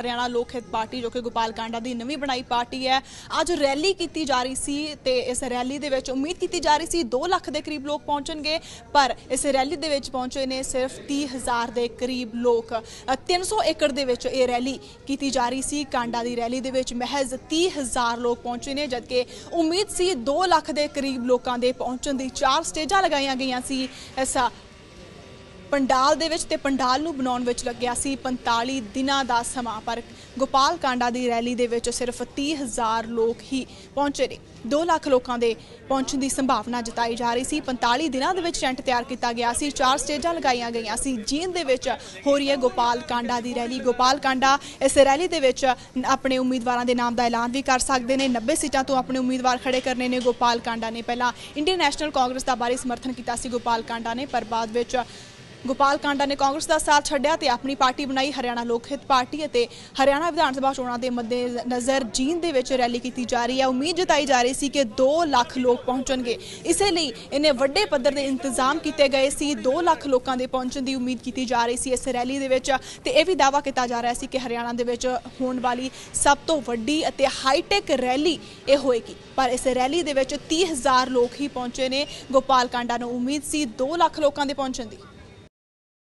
ਹਰਿਆਣਾ ਲੋਕ ਹਿੱਤ ਪਾਰਟੀ ਜੋ ਕਿ ਗੋਪਾਲ ਕਾਂਡਾ ਦੀ ਨਵੀਂ ਬਣਾਈ ਪਾਰਟੀ ਹੈ ਅੱਜ ਰੈਲੀ ਕੀਤੀ ਜਾ ਰਹੀ ਸੀ ਤੇ ਇਸ ਰੈਲੀ ਦੇ ਵਿੱਚ ਉਮੀਦ ਕੀਤੀ ਜਾ ਰਹੀ ਸੀ 2 ਲੱਖ ਦੇ ਕਰੀਬ ਲੋਕ ਪਹੁੰਚਣਗੇ ਪਰ ਇਸ ਰੈਲੀ ਦੇ ਵਿੱਚ ਪਹੁੰਚੇ ਨੇ ਸਿਰਫ 30000 ਦੇ ਕਰੀਬ ਲੋਕ। ਅ, 300 ਏਕੜ ਦੇ ਵਿੱਚ ਇਹ ਰੈਲੀ ਕੀਤੀ ਜਾ ਰਹੀ ਸੀ। ਕਾਂਡਾ ਦੀ ਰੈਲੀ ਦੇ ਵਿੱਚ ਮਹਿਜ਼ 30000 ਲੋਕ ਪਹੁੰਚੇ ਨੇ ਜਦਕਿ ਉਮੀਦ ਸੀ 2 ਲੱਖ ਦੇ ਕਰੀਬ ਲੋਕਾਂ ਦੇ ਪਹੁੰਚਣ ਦੀ ਚਾਰ ਸਟੇਜਾਂ ਲਗਾਈਆਂ ਗਈਆਂ ਸੀ। ਐਸਾ ਪੰਡਾਲ ਦੇ ਵਿੱਚ ਤੇ ਪੰਡਾਲ ਨੂੰ ਬਣਾਉਣ ਵਿੱਚ ਲੱਗਿਆ ਸੀ 45 ਦਿਨਾਂ ਦਾ ਸਮਾਂ, ਪਰ ਗੋਪਾਲ ਕਾਂਡਾ ਦੀ ਰੈਲੀ ਦੇ ਵਿੱਚ ਸਿਰਫ 30000 ਲੋਕ ਹੀ ਪਹੁੰਚੇ ਨੇ। 2 ਲੱਖ ਲੋਕਾਂ ਦੇ ਪਹੁੰਚਣ ਦੀ ਸੰਭਾਵਨਾ ਜਤਾਈ ਜਾ ਰਹੀ ਸੀ। 45 ਦਿਨਾਂ ਦੇ ਵਿੱਚ ਟੈਂਟ ਤਿਆਰ ਕੀਤਾ ਗਿਆ ਸੀ। ਚਾਰ ਸਟੇਜਾਂ ਲਗਾਈਆਂ ਗਈਆਂ ਸੀ। ਜੀਨ ਦੇ ਵਿੱਚ ਹੋ ਰਹੀ ਹੈ ਗੋਪਾਲ ਕਾਂਡਾ ਦੀ ਰੈਲੀ। ਗੋਪਾਲ ਕਾਂਡਾ ਇਸ ਰੈਲੀ ਦੇ ਵਿੱਚ ਆਪਣੇ ਉਮੀਦਵਾਰਾਂ ਦੇ ਨਾਮ ਦਾ ਐਲਾਨ ਵੀ ਕਰ ਸਕਦੇ ਨੇ। 90 ਸੀਟਾਂ ਤੋਂ ਆਪਣੇ ਉਮੀਦਵਾਰ ਖੜੇ ਕਰਨੇ ਨੇ ਗੋਪਾਲ ਕਾਂਡਾ ਨੇ। ਪਹਿਲਾਂ ਇੰਡੀਅਨ ਨੈਸ਼ਨਲ ਕਾਂਗਰਸ ਦਾ ਬਾਰੇ ਸਮਰਥਨ ਕੀਤਾ ਸੀ ਗੋਪਾਲ ਕਾਂਡਾ ਨੇ, ਪਰ ਬਾਅਦ ਵਿੱਚ ਗੋਪਾਲ ਕਾਂਡਾ ਨੇ ਕਾਂਗਰਸ ਦਾ ਸਾਥ ਛੱਡਿਆ ਤੇ ਆਪਣੀ ਪਾਰਟੀ ਬਣਾਈ ਹਰਿਆਣਾ ਲੋਕ ਹਿੱਤ ਪਾਰਟੀ ਅਤੇ ਹਰਿਆਣਾ ਵਿਧਾਨ ਸਭਾ ਚੋਣਾਂ ਦੇ ਮੱਦੇ ਨਜ਼ਰ ਜੀਂਦ ਦੇ ਵਿੱਚ ਰੈਲੀ ਕੀਤੀ ਜਾ ਰਹੀ ਹੈ। ਉਮੀਦ ਜਤਾਈ ਜਾ ਰਹੀ ਸੀ ਕਿ 2 ਲੱਖ ਲੋਕ ਪਹੁੰਚਣਗੇ। ਇਸੇ ਲਈ ਇਹਨੇ ਵੱਡੇ ਪੱਧਰ ਦੇ ਇੰਤਜ਼ਾਮ ਕੀਤੇ ਗਏ ਸੀ। 2 ਲੱਖ ਲੋਕਾਂ ਦੇ ਪਹੁੰਚਣ ਦੀ ਉਮੀਦ ਕੀਤੀ ਜਾ ਰਹੀ ਸੀ ਇਸ ਰੈਲੀ ਦੇ ਵਿੱਚ ਤੇ ਇਹ ਵੀ ਦਾਅਵਾ ਕੀਤਾ ਜਾ ਰਿਹਾ ਸੀ ਕਿ ਹਰਿਆਣਾ ਦੇ ਵਿੱਚ ਹੋਣ ਵਾਲੀ ਸਭ ਤੋਂ ਵੱਡੀ ਅਤੇ ਹਾਈਟੈਕ ਰੈਲੀ ਇਹ ਹੋਏਗੀ। ਪਰ ਇਸ ਰੈਲੀ ਦੇ ਵਿੱਚ 30000 ਲੋਕ ਹੀ ਪਹੁੰਚੇ ਨੇ। ਗੋਪਾਲ ਕਾਂਡਾ ਨੂੰ ਉਮੀਦ ਸੀ 2 ਲੱਖ ਲੋਕਾਂ ਦੇ ਪਹੁੰਚਣ ਦੀ।